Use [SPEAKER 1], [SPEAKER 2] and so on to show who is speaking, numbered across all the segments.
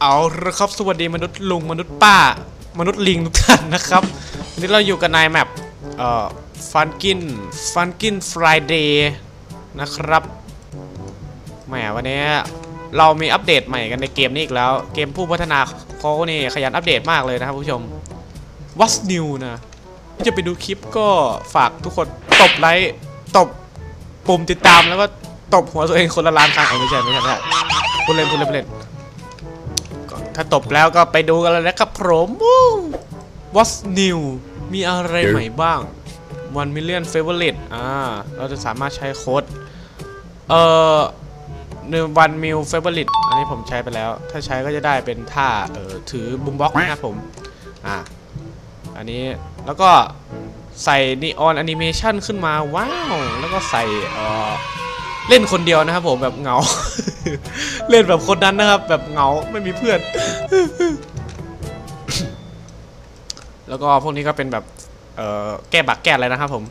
[SPEAKER 1] เอาละครับสวัสดีมนุษย์ลุงมนุษย์ป้า มนุษย์ลิงทุกท่านนะครับวันนี้เราอยู่กับนในแมปเอ่อฟันกินฟันกินฟรายเดย์นะครับแหมวันนี้เรามีอัปเดตใหม่กันในเกมนี้อีกแล้ว เกมผู้พัฒนาเขานี่ขยันอัปเดตมากเลยนะครับผู้ชม What's new นะจะไปดูคลิปก็ฝากทุกคนตบไลค์ตบปุ่มติดตามแล้วก็ตบหัวตัวเองคนละล้านครั้งเอาไม่ใช่ไม่ใช่ไม่ใช่พูดเล่นพูดเล่นพูดเล่น ถ้าตบแล้วก็ไปดูกันเลยนะครับผม What's new มีอะไรใหม่บ้าง1 million favorite อ่า เราจะสามารถใช้โค้ด เอ่อหนึ่งวันมิลเฟเวอริตอันนี้ผมใช้ไปแล้ว ถ้าใช้ก็จะได้เป็นท่าเอ่อถือบุมบ็อกนะครับผม อ่า อันนี้แล้วก็ใส่นีออนแอนิเมชันขึ้นมาว้าว แล้วก็ใส่เอ่อเล่นคนเดียวนะครับผมแบบเหงา เล่นแบบคนนั้นนะครับ แบบเหงาไม่มีเพื่อน แล้วก็พวกนี้ก็เป็นแบบเอ่อแก้บักแก้อะไรนะครับผม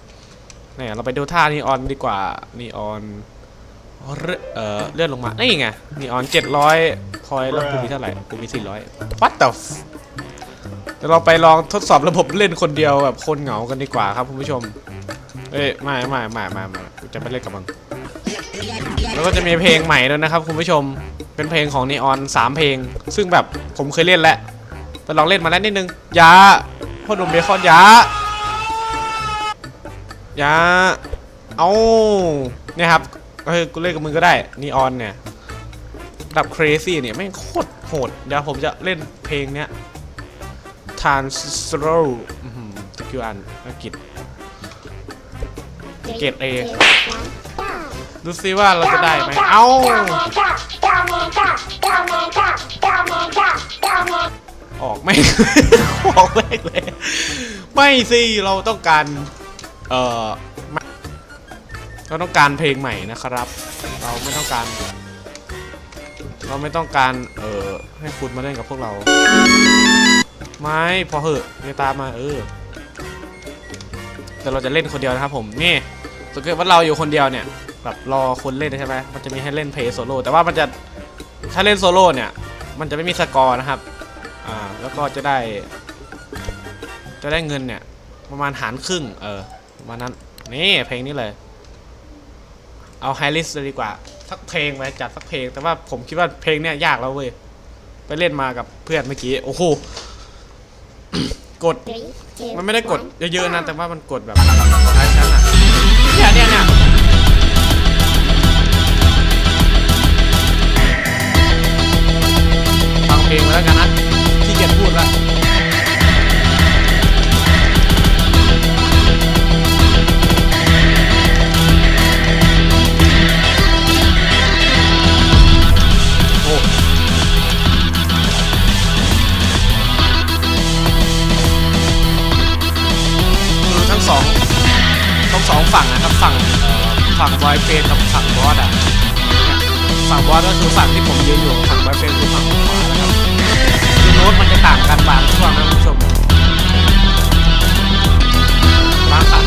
[SPEAKER 1] เนี่ยเราไปดูท่านีออนดีกว่านีออนเอ่อเลื่อนลงมานี่ไงนีออน700พอยแล้วกูมีเท่าไหร่กูมี400 what the f เดี๋ยวเราไปลองทดสอบระบบเล่นคนเดียวแบบคนเหงากันดีกว่าครับคุณผู้ชม เอ้ยไม่ไม่ไม่ไม่ไม่กูจะไปเล่นกับมัน แล้วก็จะมีเพลงใหม่ด้วยนะครับคุณผู้ชมเป็นเพลงของนีออนสามเพลง ซึ่งแบบผมเคยเล่นแล้วไปลองเล่นมาแล้วนิดนึงยาพ่อหนุ่มเบคอนยายาเอาเนี่ยครับเฮ้ยกูเล่นกับมึงก็ได้นีออนเนี่ยดับ crazy เนี่ยไม่โคตรโหดเดี๋ยวผมจะเล่นเพลงเนี้ย Translow อือหือตะคิวอันอังกฤษเกรด A ดูซิว่าเราจะได้ไหมเอ้าออกไม่ ออกแรกเลย ไม่สิ เราต้องการ เอ่อไม่เราต้องการเพลงใหม่นะครับ เราไม่ต้องการ เราไม่ต้องการ เอ่อ ให้คุณมาเล่นกับพวกเรา ไม่พอเหอะเนตามมาเออ แต่เราจะเล่นคนเดียวนะครับผม นี่ถ้าเกิดว่าเราอยู่คนเดียวเนี่ย แบบรอคนเล่นใช่ไหมมันจะมีให้เล่นเพย์โซโล่แต่ว่ามันจะถ้าเล่นโซโล่เนี่ย มันจะไม่มีสกอร์นะครับ อ่า แล้วก็จะได้ จะได้เงินเนี่ย ประมาณหารครึ่ง เออประมาณนั้น นี่เพลงนี้เลย เอาไฮลิสเลยดีกว่า สักเพลงไปจัดสักเพลง แต่ว่าผมคิดว่าเพลงเนี่ยยากแล้วเว้ย ไปเล่นมากับเพื่อนเมื่อกี้ โอ้โห กด มันไม่ได้กดเยอะๆนะ แต่ว่ามันกดแบบหลายชั้นอะเนี่ยเนี่ยเนี่ย งสองฝั่งนะครับฝั่งเอ่อฝั่งบอยเฟนกับฝั่งบอสอะฝั่งบอสก็คือฝั่งที่ผมยืนอยู่ฝั่งบอยเฟนคือฝั่งขวานะครับคือโน้ตมันจะต่างกันบางช่วงนะคุณผู้ชมบางสั่ง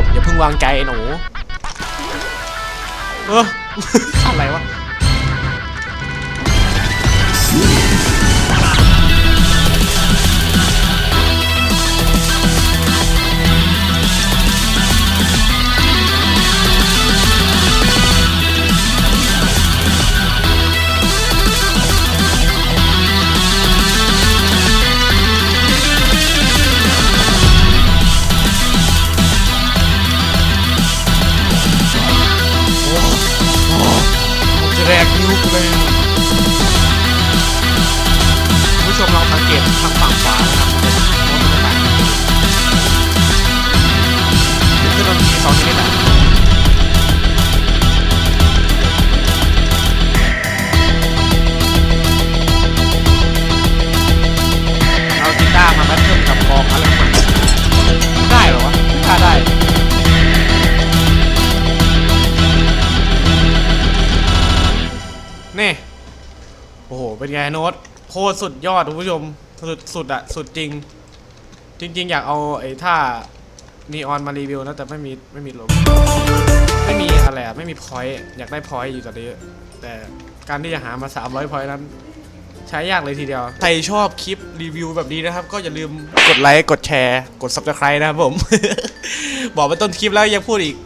[SPEAKER 1] จบอย่าเพิ่งวางใจไอ้หนูเอออะไรวะ ผู้ชมลองสังเกตทางฝั่งขวานะครับเป็นโน้ตต่างๆขึ้นตรงนี้สองนิดหน่ โอ้โห เป็นไงโน้ตโคตรสุดยอดคุณผู้ชม สุดสุดอะสุดจริง จริง ๆ อยากเอาไอ้ท่านีออนมารีวิวนะแต่ไม่มีไม่มีลมไม่มีอะไรอะไม่มีพอยต์อยากได้พอยต์อยู่ตอนนี้ แต่การที่จะหามา 300พอยต์นั้น ใช้ยากเลยทีเดียว ใครชอบคลิปรีวิวแบบนี้นะครับ ก็อย่าลืมกดไลค์กดแชร์ กด subscribe นะครับผม บอกไปต้นคลิปแล้วยังพูดอีก